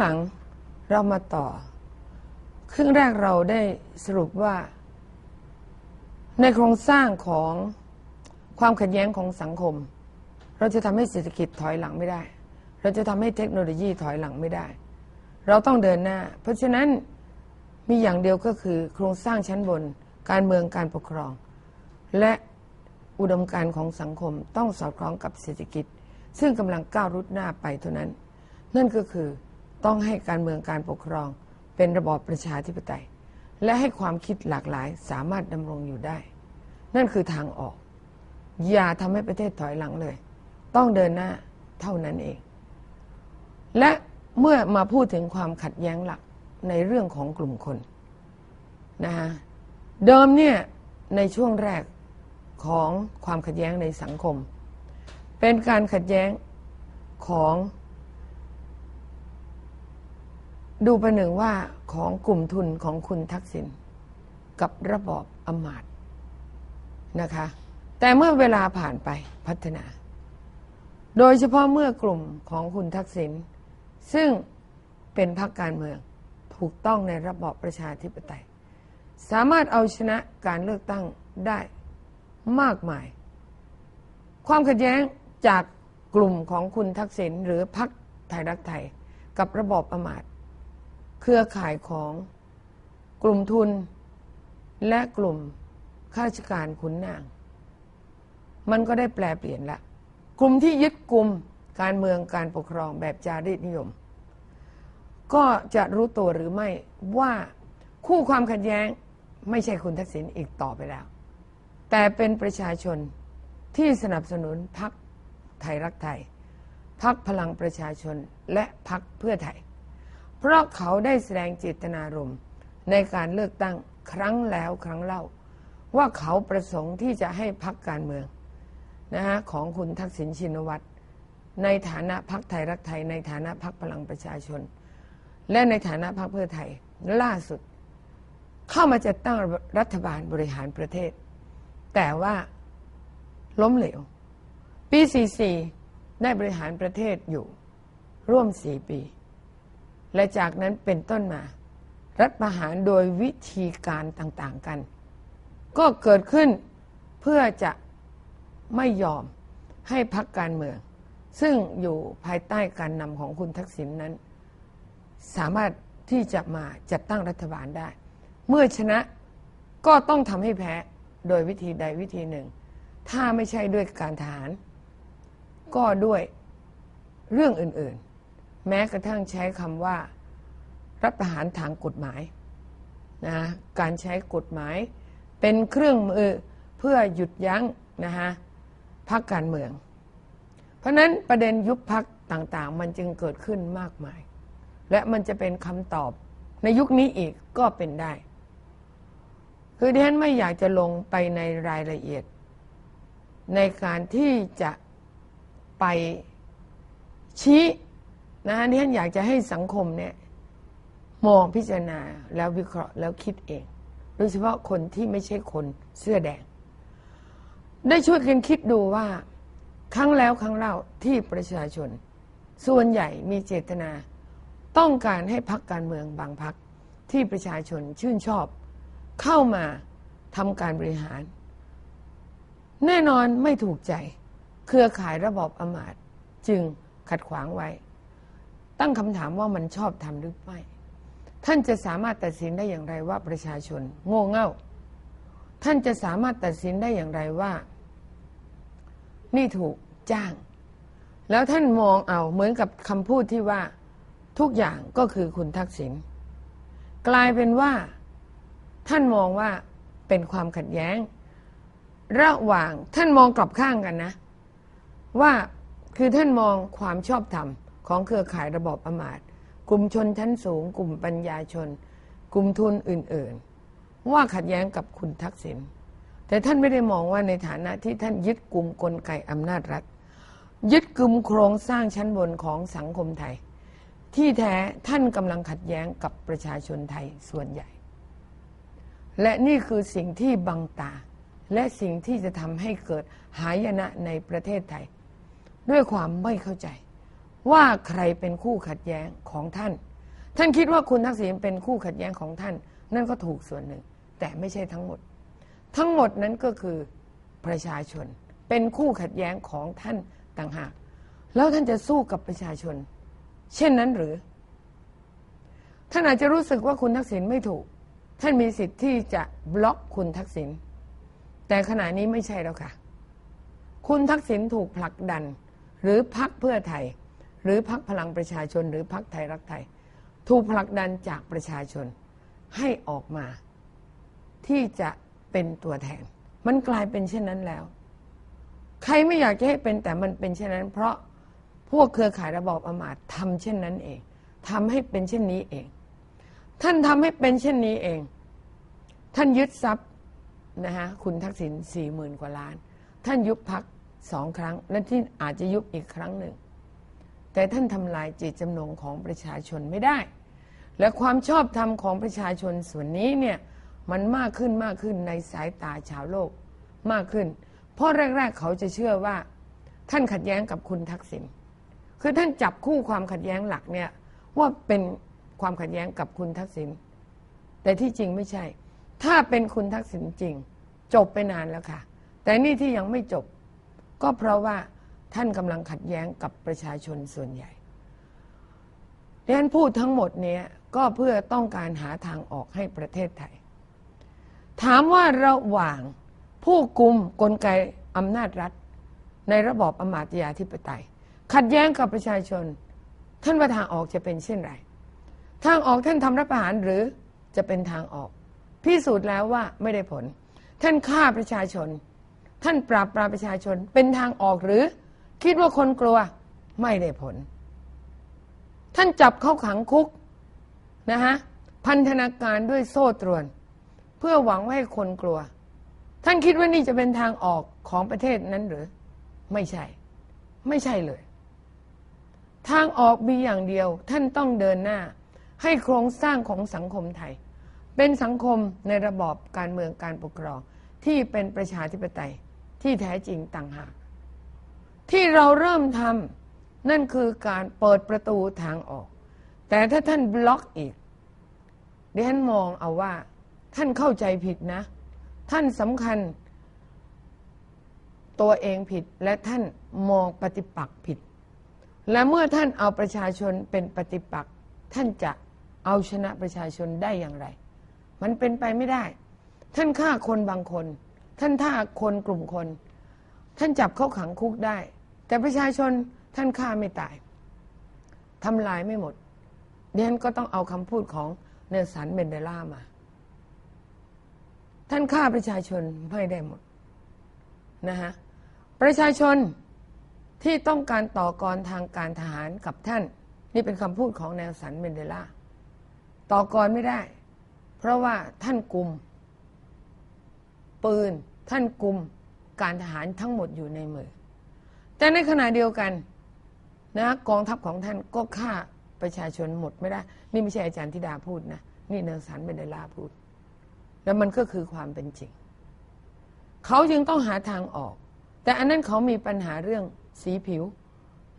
หลังเรามาต่อ ครึ่งแรกเราได้สรุปว่า ในโครงสร้างของความขัดแย้งของสังคม เราจะทำให้เศรษฐกิจถอยหลังไม่ได้ เราจะทำให้เทคโนโลยีถอยหลังไม่ได้ เราต้องเดินหน้า เพราะฉะนั้นมีอย่างเดียวก็คือ โครงสร้างชั้นบน การเมืองการปกครอง และอุดมการของสังคมต้องสอดคล้องกับเศรษฐกิจ ซึ่งกำลังก้าวรุดหน้าไปเท่านั้น นั่นก็คือ ต้องให้การเมืองการปกครอง เป็นระบอบประชาธิปไตย และให้ความคิดหลากหลายสามารถดำรงอยู่ได้ นั่นคือทางออก อย่าทำให้ประเทศถอยหลังเลย ต้องเดินหน้าเท่านั้นเอง และเมื่อมาพูดถึงความขัดแย้งหลักในเรื่องของกลุ่มคนนะฮะเดิมเนี่ยในช่วงแรกของความขัดแย้งในสังคม เป็นการขัดแย้งของ ดูประหนึ่งว่าของกลุ่มทุนของคุณทักษิณกับระบอบอำมาตย์นะคะ แต่เมื่อเวลาผ่านไปพัฒนา โดยเฉพาะเมื่อกลุ่มของคุณทักษิณซึ่งเป็นพรรคการเมืองถูกต้องในระบอบประชาธิปไตย สามารถเอาชนะการเลือกตั้งได้มากมาย ความขัดแย้งจากกลุ่มของคุณทักษิณหรือพรรคไทยรักไทย กับระบอบอำมาตย เครือข่ายของกลุ่มทุน และกลุ่มข้าราชการขุนนาง มันก็ได้แปลเปลี่ยนละ กลุ่มที่ยึดกลุ่มการเมืองการปกครองแบบจารีตนิยม ก็จะรู้ตัวหรือไม่ว่าคู่ความขัดแย้งไม่ใช่คุณทักษิณอีกต่อไปแล้ว แต่เป็นประชาชนที่สนับสนุนพรรคไทยรักไทยพรรคพลังประชาชนและพรรคเพื่อไทย เพราะเขาได้แสดงเจตนารมณ์ในการเลือกตั้งครั้งแล้วครั้งเล่า ว่าเขาประสงค์ที่จะให้พรรคการเมืองนะฮะของคุณทักษิณชินวัตรในฐานะพรรคไทยรักไทย ในฐานะพรรคพลังประชาชน และในฐานะพรรคเพื่อไทยล่าสุด เข้ามาจัดตั้งรัฐบาลบริหารประเทศ แต่ว่าล้มเหลวปี 44 ได้บริหารประเทศอยู่ร่วม 4 ปี และจากนั้นเป็นต้นมา รัฐประหารโดยวิธีการต่างๆกัน ก็เกิดขึ้นเพื่อจะไม่ยอมให้พักการเมือง ซึ่งอยู่ภายใต้การนำของคุณทักษิณนนั้น สามารถที่จะมาจัดตั้งรัฐบาลได้ เมื่อชนะก็ต้องทำให้แพ้โดยวิธีใดวิธีหนึ่ง ถ้าไม่ใช่ด้วยการทหาร ก็ด้วยเรื่องอื่น ๆ แม้กระทั่งใช้คำว่า รัฐประหารทางกฎหมายนะการใช้กฎหมาย เป็นเครื่องมือเพื่อหยุดยั้งนะฮะพักการเมือง เพราะนั้นประเด็นยุบพักต่างๆ มันจึงเกิดขึ้นมากมาย และมันจะเป็นคำตอบในยุคนี้อีกก็เป็นได้ คือดิฉันไม่อยากจะลงไปในรายละเอียด ในการที่จะไปชี้ นะดิฉันอยากจะให้สังคมเนี่ยมองพิจารณาแล้ววิเคราะห์แล้วคิดเอง โดยเฉพาะคนที่ไม่ใช่คนเสื้อแดง ได้ช่วยกันคิดดูว่า ครั้งแล้วครั้งเล่าที่ประชาชน ส่วนใหญ่มีเจตนา ต้องการให้พักการเมืองบางพักที่ประชาชนชื่นชอบ เข้ามาทำการบริหาร แน่นอนไม่ถูกใจ เครือข่ายระบอบอำมาตย์จึงขัดขวางไว้ ตั้งคำถามว่ามันชอบทำหรือไม่ ท่านจะสามารถตัดสินได้อย่างไรว่าประชาชน โง่เง่า ท่านจะสามารถตัดสินได้อย่างไรว่า นี่ถูกจ้าง แล้วท่านมองเอาเหมือนกับคำพูดที่ว่า ทุกอย่างก็คือคุณทักษิณกลายเป็นว่า ท่านมองว่าเป็นความขัดแย้ง ระหว่างท่านมองกลับข้างกันนะ ว่าคือท่านมองความชอบธรรม ของเครือข่ายระบอบอมาตย์กลุ่มชนชั้นสูง กลุ่มปัญญาชน กลุ่มทุนอื่น ๆ ว่าขัดแย้งกับคุณทักษิณแต่ท่านไม่ได้มองว่าในฐานะที่ท่านยึดกลุ่มกลไกอำนาจรัฐ ยึดกลุ่มโครงสร้างชั้นบนของสังคมไทย ที่แท้ท่านกำลังขัดแย้งกับประชาชนไทยส่วนใหญ่ และนี่คือสิ่งที่บังตา และสิ่งที่จะทำให้เกิดหายนะในประเทศไทย ด้วยความไม่เข้าใจ ว่าใครเป็นคู่ขัดแย้งของท่าน ท่านคิดว่าคุณทักษิณเป็นคู่ขัดแย้งของท่าน นั่นก็ถูกส่วนหนึ่ง แต่ไม่ใช่ทั้งหมด ทั้งหมดนั้นก็คือประชาชน เป็นคู่ขัดแย้งของท่านต่างหาก แล้วท่านจะสู้กับประชาชน เช่นนั้นหรือ ท่านอาจจะรู้สึกว่าคุณทักษิณไม่ถูก ท่านมีสิทธิ์ที่จะบล็อกคุณทักษิณแต่ขณะนี้ไม่ใช่แล้วค่ะ คุณทักษิณถูกผลักดัน หรือพักเพื่อไทย หรือพักพลังประชาชน หรือพักไทยรักไทย ถูกผลักดันจากประชาชนให้ออกมา ที่จะเป็นตัวแทน มันกลายเป็นเช่นนั้นแล้ว ใครไม่อยากจะให้เป็นแต่มันเป็นเช่นนั้น เพราะพวกเครือข่ายระบอบอำมาตย์ทำเช่นนั้นเองทำให้เป็นเช่นนี้เอง ท่านทำให้เป็นเช่นนี้เอง ท่านยึดทรัพย์นะฮะคุณทักษิณสี่หมื่นกว่าล้าน ท่านยุบพักสองครั้ง และที่อาจจะยุบอีกครั้งหนึ่ง แต่ท่านทำลายจิตจำนงของประชาชนไม่ได้ และความชอบธรรมของประชาชนส่วนนี้เนี่ยมันมากขึ้นมากขึ้นในสายตาชาวโลกมากขึ้น เพราะแรก ๆ เขาจะเชื่อว่า ท่านขัดแย้งกับคุณทักษิณคือท่านจับคู่ความขัดแย้งหลักเนี่ยว่าเป็นความขัดแย้งกับคุณทักษิณแต่ที่จริงไม่ใช่ ถ้าเป็นคุณทักษิณจริง จบไปนานแล้วค่ะ แต่นี่ที่ยังไม่จบ ก็เพราะว่า ท่านกำลังขัดแย้งกับประชาชนส่วนใหญ่ดิฉันพูดทั้งหมดนี้ก็เพื่อต้องการหาทางออกให้ประเทศไทย ถามว่าระหว่างผู้กุมกลไกอำนาจรัฐ ในระบอบอมาตยาธิปไตย ขัดแย้งกับประชาชน ท่านว่าทางออกจะเป็นเช่นไร ทางออกท่านทำรัฐประหารหรือจะเป็นทางออก พิสูจน์แล้วว่าไม่ได้ผล ท่านฆ่าประชาชน ท่านปราบปรามประชาชนเป็นทางออกหรือ คิดว่าคนกลัวไม่ได้ผล ท่านจับเข้าขังคุกนะฮะพันธนาการด้วยโซ่ตรวน เพื่อหวังให้คนกลัว ท่านคิดว่านี่จะเป็นทางออกของประเทศนั้นหรือ ไม่ใช่ ไม่ใช่เลย ทางออกมีอย่างเดียว ท่านต้องเดินหน้า ให้โครงสร้างของสังคมไทย เป็นสังคมในระบอบการเมืองการปกครองที่เป็นประชาธิปไตยที่แท้จริงต่างหาก ที่เราเริ่มทำนั่นคือการเปิดประตูทางออก แต่ถ้าท่านบล็อกอีกดิฉันมองเอาว่า ท่านเข้าใจผิดนะ ท่านสำคัญ ตัวเองผิดและท่านมองปฏิปักษ์ผิด และเมื่อท่านเอาประชาชนเป็นปฏิปักษ์ท่านจะเอาชนะประชาชนได้อย่างไร มันเป็นไปไม่ได้ ท่านฆ่าคนบางคน ท่านท่าคนกลุ่มคน ท่านจับเข้าขังคุกได้ แต่ประชาชนท่านฆ่าไม่ตายทำลายไม่หมดเดียนก็ต้องเอาคำพูดของเนลสันเบนเดล่ามา ท่านฆ่าประชาชนไม่ได้หมดนะฮะประชาชนที่ต้องการต่อกรทางการทหารกับท่าน นี่เป็นคำพูดของแนวสันเมนเดล่าต่อกรไม่ได้ เพราะว่าท่านกลุ่มปืนท่านกลุ่มการทหารทั้งหมดอยู่ในมือ แต่ในขณะเดียวกันนะกองทัพของท่านก็ฆ่าประชาชนหมดไม่ได้ นี่ไม่ใช่อาจารย์ธิดาพูดนะ นี่เนลสันเมนเดล่าพูด แล้วมันก็คือความเป็นจริง เขาจึงต้องหาทางออก แต่อันนั้นเขามีปัญหาเรื่องสีผิว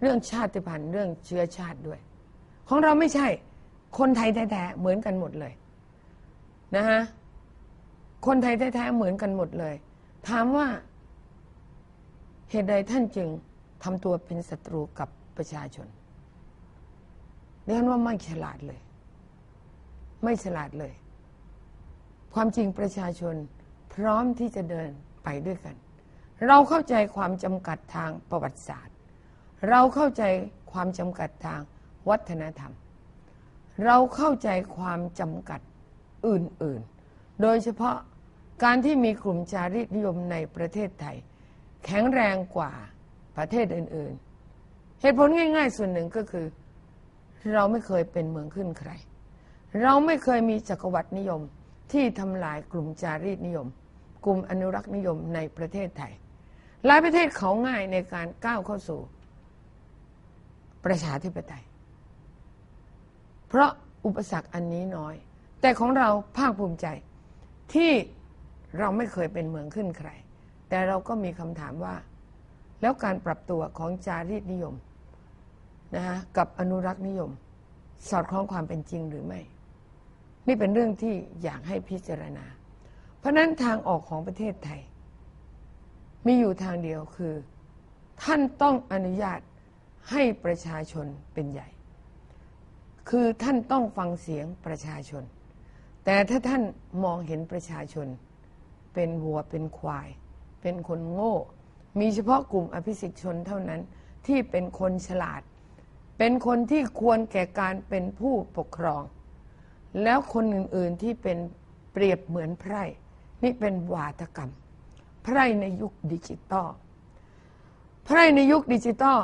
เรื่องชาติพันธุ์เรื่องเชื้อชาติด้วย ของเราไม่ใช่คนไทยแท้ๆเหมือนกันหมดเลยนะฮะคนไทยแท้ๆเหมือนกันหมดเลย ถามว่าเหตุใดท่านจึง ทำตัวเป็นศัตรูกับประชาชนเรียนว่าไม่ฉลาดเลย ไม่ฉลาดเลย ความจริงประชาชนพร้อมที่จะเดินไปด้วยกัน เราเข้าใจความจำกัดทางประวัติศาสตร์ เราเข้าใจความจำกัดทางวัฒนธรรม เราเข้าใจความจำกัดอื่นๆ โดยเฉพาะการที่มีกลุ่มจารีตนิยมในประเทศไทย แข็งแรงกว่า ประเทศอื่น ๆ เหตุผลง่าย ๆ ส่วนหนึ่งก็คือ เราไม่เคยเป็นเมืองขึ้นใคร เราไม่เคยมีจักรวรรดินิยมที่ทำลายกลุ่มจารีตนิยม กลุ่มอนุรักษ์นิยมในประเทศไทย หลายประเทศเขาง่ายในการก้าวเข้าสู่ ประชาธิปไตย เพราะอุปสรรคอันนี้น้อย แต่ของเราภาคภูมิใจที่เราไม่เคยเป็นเมืองขึ้นใคร แต่เราก็มีคำถามว่า แล้วการปรับตัวของจารีตนิยมนะฮะกับอนุรักษ์นิยม สอดคล้องความเป็นจริงหรือไม่ นี่เป็นเรื่องที่อยากให้พิจารณา เพราะนั้นทางออกของประเทศไทย มีอยู่ทางเดียวคือ ท่านต้องอนุญาตให้ประชาชนเป็นใหญ่ คือท่านต้องฟังเสียงประชาชน แต่ถ้าท่านมองเห็นประชาชน เป็นวัวเป็นควาย เป็นคนโง่ มีเฉพาะกลุ่มอภิสิทธิชนเท่านั้นที่เป็นคนฉลาด เป็นคนที่ควรแก่การเป็นผู้ปกครอง แล้วคนอื่นๆที่เป็นเปรียบเหมือนไพร่นี่เป็นวาทกรรม ไพร่ในยุคดิจิตอลไพร่ในยุคดิจิตอล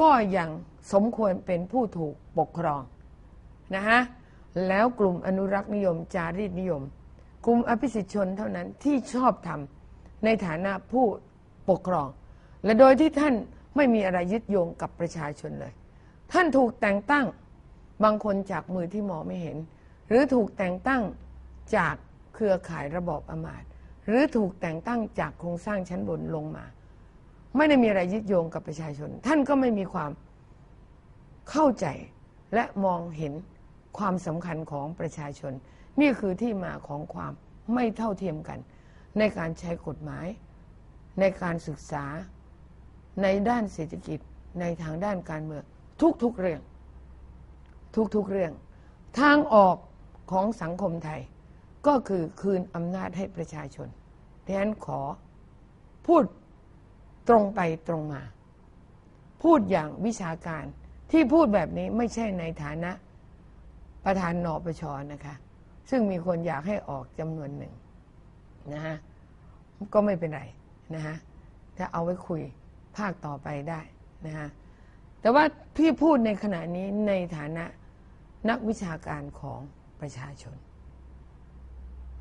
ก็ยังสมควรเป็นผู้ถูกปกครองนะฮะแล้วกลุ่มอนุรักษ์นิยม จารีตนิยม กลุ่มอภิสิทธิชนเท่านั้นที่ชอบทำในฐานะผู้ ปกครอง และโดยที่ท่านไม่มีอะไรยึดโยงกับประชาชนเลย ท่านถูกแต่งตั้งบางคนจากมือที่มองไม่เห็น หรือถูกแต่งตั้งจากเครือข่ายระบอบอมาตย์หรือถูกแต่งตั้งจากโครงสร้างชั้นบนลงมา ไม่ได้มีอะไรยึดโยงกับประชาชน ท่านก็ไม่มีความเข้าใจและมองเห็นความสำคัญของประชาชน นี่คือที่มาของความไม่เท่าเทียมกัน ในการใช้กฎหมาย ในการศึกษาในด้านเศรษฐกิจในทางด้านการเมืองทุกๆเรื่อง ทุกๆเรื่อง ทางออกของสังคมไทย ก็คือคืนอำนาจให้ประชาชนดังนั้นขอพูดตรงไปตรงมา พูดอย่างวิชาการที่พูดแบบนี้ไม่ใช่ในฐานะประธานนปชนะคะ ซึ่งมีคนอยากให้ออกจำนวนหนึ่งนะฮะก็ไม่เป็นไร นะฮะถ้าเอาไว้คุยภาคต่อไปได้นะฮะแต่ว่าพี่พูดในขณะนี้ในฐานะนักวิชาการของประชาชน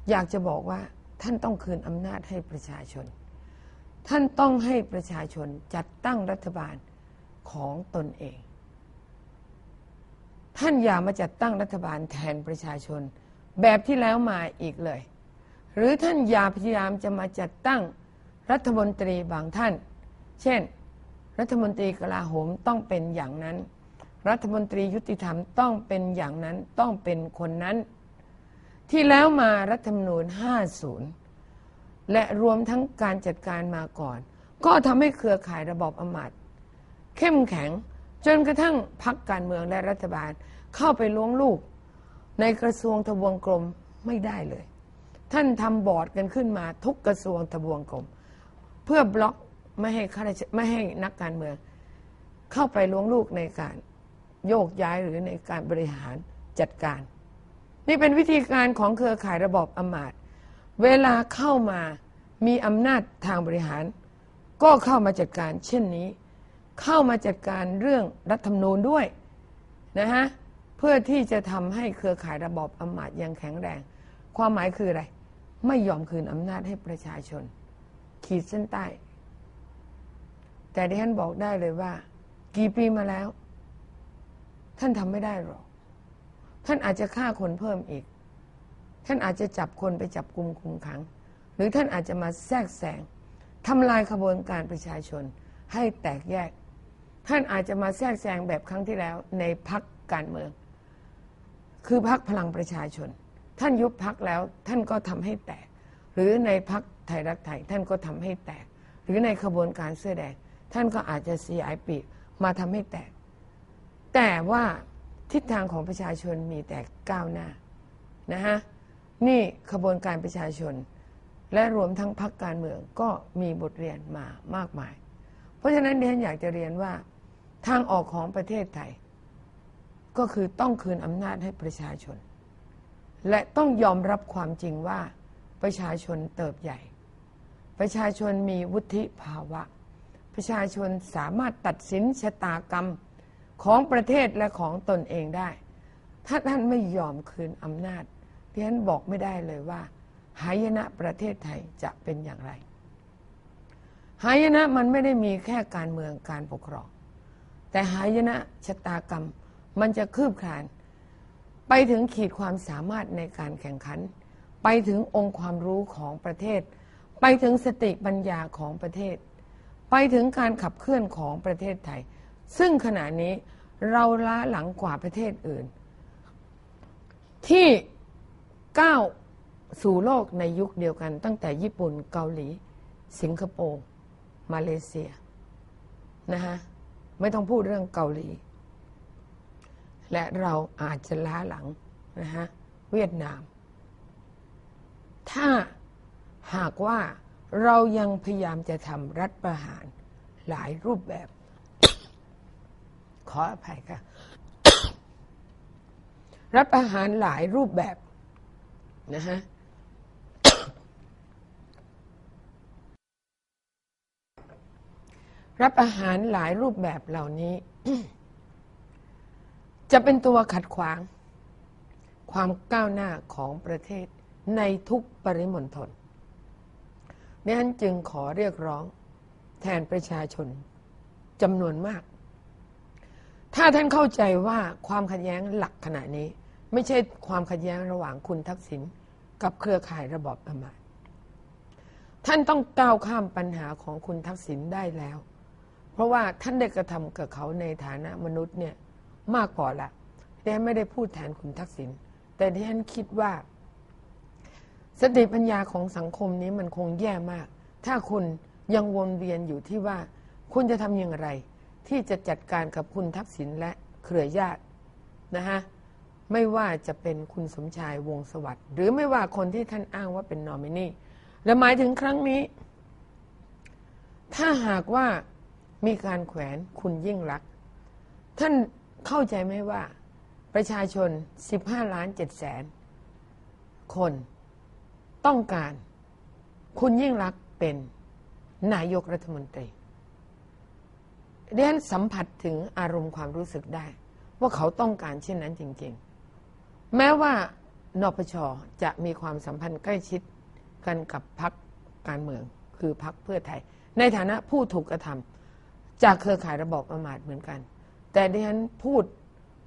อยากจะบอกว่าท่านต้องคืนอำนาจให้ประชาชน ท่านต้องให้ประชาชนจัดตั้งรัฐบาลของตนเอง ท่านอย่ามาจัดตั้งรัฐบาลแทนประชาชน แบบที่แล้วมาอีกเลย หรือท่านอย่าพยายามจะมาจัดตั้ง รัฐมนตรีบางท่าน เช่น รัฐมนตรีกลาโหมต้องเป็นอย่างนั้น รัฐมนตรียุติธรรมต้องเป็นอย่างนั้นต้องเป็นคนนั้น ที่แล้วมารัฐธรรมนูญ 50 และรวมทั้งการจัดการมาก่อน ก็ทำให้เครือข่ายระบอบอำมาตย์เข้มแข็งจนกระทั่งพักการเมืองและรัฐบาลเข้าไปล้วงลูก ในกระทรวงทบวงกรมไม่ได้เลย ท่านทำบอร์ดกันขึ้นมาทุกกระทรวงทบวงกรม เพื่อบล็อกไม่ให้ข้าราชไม่ให้นักการเมือง เข้าไปล้วงลูกในการโยกย้ายหรือในการบริหารจัดการ นี่เป็นวิธีการของเครือข่ายระบอบอำมาตย์เวลาเข้ามามีอำนาจทางบริหาร ก็เข้ามาจัดการ เช่นนี้ เข้ามาจัดการเรื่องรัฐธรรมนูญด้วยนะฮะเพื่อที่จะทำให้เครือข่ายระบอบอำมาตย์ยังแข็งแรง ความหมายคืออะไร ไม่ยอมคืนอำนาจให้ประชาชน ขีดเส้นใต้ แต่ที่ท่านบอกได้เลยว่า กี่ปีมาแล้ว ท่านทำไม่ได้หรอก ท่านอาจจะฆ่าคนเพิ่มอีก ท่านอาจจะจับคนไปจับกลุ่มคุมขัง หรือท่านอาจจะมาแทรกแซงทำลายขบวนการประชาชน ให้แตกแยก ท่านอาจจะมาแทรกแซงแบบครั้งที่แล้ว ในพักการเมือง คือพักพลังประชาชน ท่านยุบพักแล้วท่านก็ทำให้แตก หรือในพัก ไทยรักไทย ท่านก็ทำให้แตก หรือในขบวนการเสื้อแดง ท่านก็อาจจะสียายปีกมาทำให้แตก แต่ว่าทิศทางของประชาชนมีแต่ก้าวหน้านะฮะนี่ขบวนการประชาชน และรวมทั้งพรรคการเมืองก็มีบทเรียนมามากมาย เพราะฉะนั้นดิฉันอยากจะเรียนว่าทางออกของประเทศไทย ก็คือต้องคืนอำนาจให้ประชาชน และต้องยอมรับความจริงว่าประชาชนเติบใหญ่ ประชาชนมีวุฒิภาวะ ประชาชนสามารถตัดสินชะตากรรมของประเทศและของตนเองได้ ถ้าท่านไม่ยอมคืนอำนาจดิฉันบอกไม่ได้เลยว่า หายนะประเทศไทยจะเป็นอย่างไร หายนะมันไม่ได้มีแค่การเมืองการปกครอง แต่หายนะชะตากรรมมันจะคืบคลาน ไปถึงขีดความสามารถในการแข่งขัน ไปถึงองค์ความรู้ของประเทศ ไปถึงสติปัญญาของประเทศ ไปถึงการขับเคลื่อนของประเทศไทย ซึ่งขณะนี้เราล้าหลังกว่าประเทศอื่น ที่ก้าวสู่โลกในยุคเดียวกัน ตั้งแต่ญี่ปุ่นเกาหลี สิงคโปร์มาเลเซียนะฮะไม่ต้องพูดเรื่องเกาหลี และเราอาจจะล้าหลังนะฮะเวียดนาม ถ้า หากว่าเรายังพยายามจะทำรัฐประหารหลายรูปแบบ ขออภัยค่ะ รัฐประหารหลายรูปแบบนะฮะรับประหารหลายรูปแบบเหล่านี้ จะเป็นตัวขัดขวาง ความก้าวหน้าของประเทศในทุกปริมณฑล ดังนั้นจึงขอเรียกร้องแทนประชาชนจำนวนมาก ถ้าท่านเข้าใจว่าความขัดแย้งหลักขณะนี้ ไม่ใช่ความขัดแย้งระหว่างคุณทักษิณกับเครือข่ายระบอบประมาทท่านต้องก้าวข้ามปัญหาของคุณทักษิณได้แล้ว เพราะว่าท่านได้กระทำกับเขาในฐานะมนุษย์เนี่ยมากพอละแต่ไม่ได้พูดแทนคุณทักษิณแต่ที่ฉันคิดว่า สติปัญญาของสังคมนี้มันคงแย่มาก ถ้าคุณยังวนเวียนอยู่ที่ว่า คุณจะทำอย่างไร ที่จะจัดการกับคุณทักษิณและเครือญาตินะฮะไม่ว่าจะเป็นคุณสมชายวงสวัสดิ์หรือไม่ว่าคนที่ท่านอ้างว่าเป็นนอมินีและหมายถึงครั้งนี้ ถ้าหากว่ามีการแขวนคุณยิ่งรัก ท่านเข้าใจไหมว่า ประชาชน 15 ล้าน7แสนคน ต้องการ คุณยิ่งรักเป็นนายกรัฐมนตรีเรียนสัมผัสถึงอารมณ์ความรู้สึกได้ ว่าเขาต้องการเช่นนั้นจริง ๆ แม้ว่านปชจะมีความสัมพันธ์ใกล้ชิดกันกับพรรคการเมือง คือพรรคเพื่อไทย ในฐานะผู้ถูกกระทำจากเครือข่ายระบอบประมาทเหมือนกัน แต่ดิฉันพูด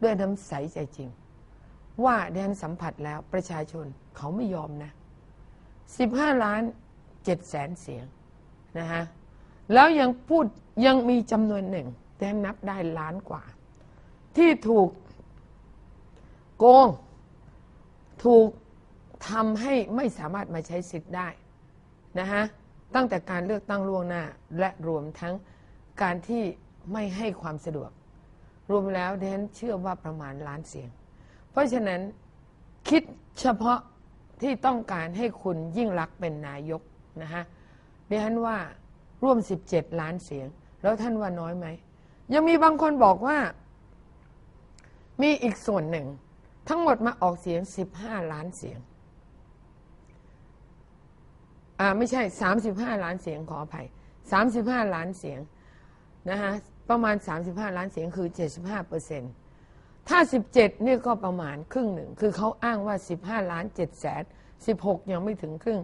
ด้วยน้ำใสใจจริง ว่าดิฉันสัมผัสแล้วประชาชนเขาไม่ยอมนะ 15 ล้าน7แสนเสียงนะฮะแล้วยังพูดยังมีจำนวนหนึ่งแต่นับได้ล้านกว่า ที่ถูกโกง ถูกทำให้ไม่สามารถมาใช้สิทธิ์ได้นะฮะตั้งแต่การเลือกตั้งล่วงหน้าและรวมทั้งการที่ไม่ให้ความสะดวก รวมแล้วดิฉันเชื่อว่าประมาณล้านเสียง เพราะฉะนั้นคิดเฉพาะ ที่ต้องการให้คุณยิ่งรักเป็นนายกนะฮะดิฉันว่าร่วม 17 ล้านเสียง แล้วท่านว่าน้อยไหม ยังมีบางคนบอกว่า มีอีกส่วนหนึ่ง ทั้งหมดมาออกเสียง 15 ล้านเสียง อ่าไม่ใช่ 35 ล้านเสียงขออภัย 35 ล้านเสียงนะฮะประมาณ 35 ล้านเสียงคือ 75เปอร์เซ็นต์ ถ้า 17 นี่ก็ประมาณครึ่งหนึ่ง คือเขาอ้างว่า 15 ล้าน7แสน16 ยังไม่ถึงครึ่ง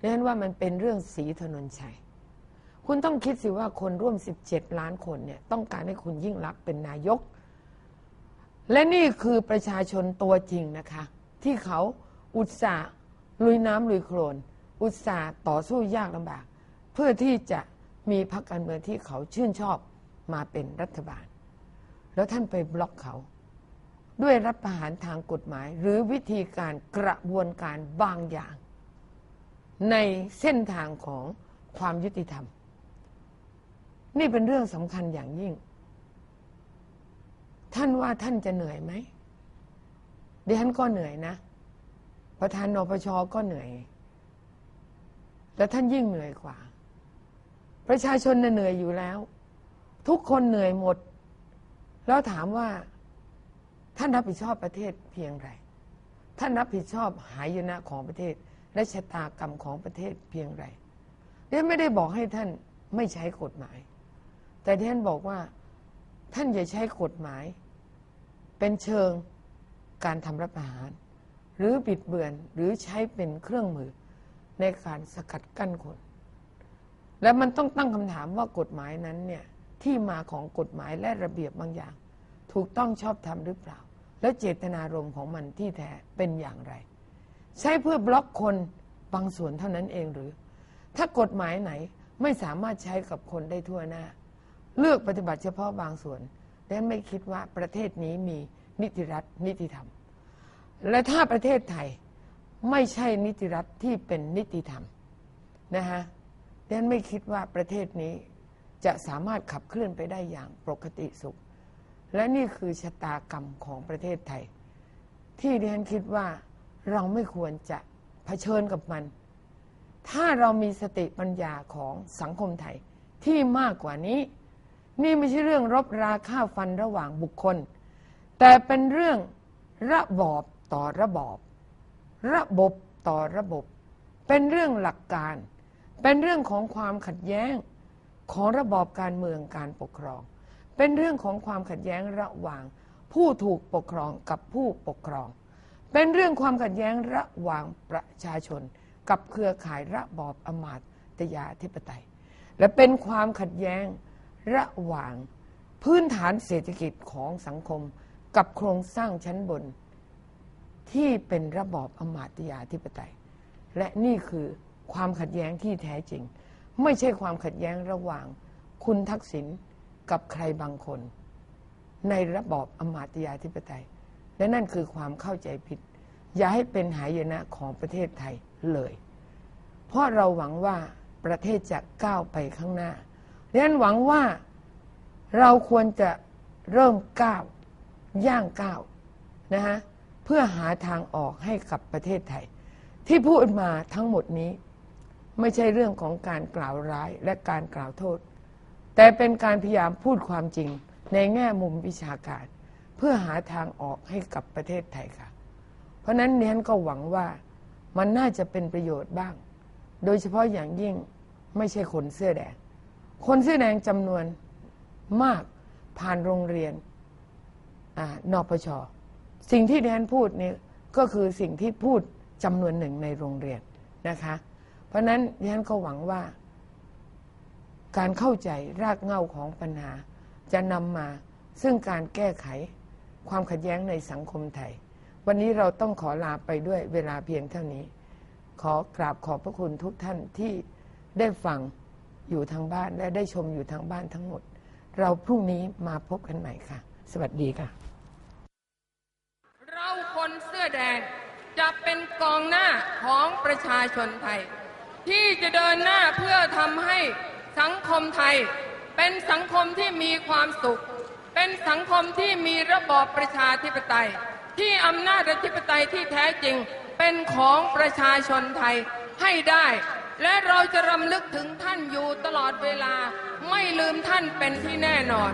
ดังนั้นว่ามันเป็นเรื่องสีถนนชัย คุณต้องคิดสิว่าคนร่วม 17 ล้านคนเนี่ยต้องการให้คุณยิ่งรักเป็นนายก และนี่คือประชาชนตัวจริงนะคะ ที่เขาอุตส่าห์ลุยน้ำลุยโคลน อุตส่าห์ต่อสู้ยากลำบาก เพื่อที่จะมีพรรคการเมืองที่เขาชื่นชอบมาเป็นรัฐบาล แล้วท่านไปบล็อกเขา ด้วยรัฐประหารทางกฎหมาย หรือวิธีการกระบวนการบางอย่าง ในเส้นทางของความยุติธรรม นี่เป็นเรื่องสำคัญอย่างยิ่ง ท่านว่าท่านจะเหนื่อยไหมดิฉันก็เหนื่อยนะ ประธานนปชก็เหนื่อยแต่ท่านยิ่งเหนื่อยกว่า ประชาชนเหนื่อยอยู่แล้ว ทุกคนเหนื่อยหมด แล้วถามว่า ท่านรับผิดชอบประเทศเพียงไรท่านรับผิดชอบหายนะของประเทศ และชะตากรรมของประเทศเพียงไรดิฉันไม่ได้บอกให้ท่านไม่ใช้กฎหมาย แต่ดิฉันบอกว่าท่านอย่าใช้กฎหมาย เป็นเชิงการทำรัฐประหาร หรือบิดเบือนหรือใช้เป็นเครื่องมือในการสกัดกั้นคน และมันต้องตั้งคำถามว่ากฎหมายนั้นเนี่ยที่มาของกฎหมายและระเบียบบางอย่าง ถูกต้องชอบธรรมหรือเปล่า แล้วเจตนารมณ์ของมันที่แท้เป็นอย่างไร ใช้เพื่อบล็อกคนบางส่วนเท่านั้นเองหรือ ถ้ากฎหมายไหนไม่สามารถใช้กับคนได้ทั่วหน้า เลือกปฏิบัติเฉพาะบางส่วน และไม่คิดว่าประเทศนี้มีนิติรัฐนิติธรรม และถ้าประเทศไทยไม่ใช่นิติรัฐที่เป็นนิติธรรมนะฮะดังนั้นไม่คิดว่าประเทศนี้จะสามารถขับเคลื่อนไปได้อย่างปกติสุข และนี่คือชะตากรรมของประเทศไทย ที่ดิฉันคิดว่าเราไม่ควรจะเผชิญกับมัน ถ้าเรามีสติปัญญาของสังคมไทยที่มากกว่านี้ นี่ไม่ใช่เรื่องรบราฆ่าฟันระหว่างบุคคล แต่เป็นเรื่องระบอบต่อระบอบ ระบบต่อระบบ เป็นเรื่องหลักการ เป็นเรื่องของความขัดแย้งของระบอบการเมืองการปกครอง เป็นเรื่องของความขัดแย้งระหว่าง ผู้ถูกปกครองกับผู้ปกครอง เป็นเรื่องความขัดแย้งระหว่างประชาชน กับเครือข่ายระบอบอมาตยาธิปไตย และเป็นความขัดแย้งระหว่างพื้นฐานเศรษฐกิจของสังคม กับโครงสร้างชั้นบน ที่เป็นระบอบอมาตยาธิปไตย และนี่คือความขัดแย้งที่แท้จริง ไม่ใช่ความขัดแย้งระหว่างคุณทักษิณ กับใครบางคน ในระบอบอมาตยาธิปไตย และนั่นคือความเข้าใจผิด อย่าให้เป็นหายนะของประเทศไทยเลย เพราะเราหวังว่าประเทศจะก้าวไปข้างหน้าดังนั้นหวังว่าเราควรจะเริ่มก้าวย่างก้าวนะฮะเพื่อหาทางออกให้กับประเทศไทย ที่พูดมาทั้งหมดนี้ ไม่ใช่เรื่องของการกล่าวร้ายและการกล่าวโทษ แต่เป็นการพยายามพูดความจริง ในแง่มุมวิชาการ เพื่อหาทางออกให้กับประเทศไทยค่ะ เพราะนั้นเน้นก็หวังว่ามันน่าจะเป็นประโยชน์บ้าง โดยเฉพาะอย่างยิ่งไม่ใช่คนเสื้อแดง คนเสื้อแดงจำนวนมากผ่านโรงเรียนอานปช สิ่งที่แดนพูดนี่ก็คือสิ่งที่พูดจำนวนหนึ่งในโรงเรียนนะคะ เพราะฉะนั้นดิฉันก็หวังว่า การเข้าใจรากเหง้าของปัญหา จะนำมาซึ่งการแก้ไขความขัดแย้งในสังคมไทย วันนี้เราต้องขอลาไปด้วยเวลาเพียงเท่านี้ ขอกราบขอบพระคุณทุกท่านที่ได้ฟังอยู่ทางบ้านและได้ชมอยู่ทางบ้านทั้งหมด เราพรุ่งนี้มาพบกันใหม่ค่ะ สวัสดีค่ะ เราคนเสื้อแดงจะเป็นกองหน้าของประชาชนไทย ที่จะเดินหน้าเพื่อทำให้ สังคมไทยเป็นสังคมที่มีความสุข เป็นสังคมที่มีระบอบประชาธิปไตย ที่อำนาจอธิปไตยที่แท้จริงเป็นของประชาชนไทยให้ได้ และเราจะรำลึกถึงท่านอยู่ตลอดเวลา ไม่ลืมท่านเป็นที่แน่นอน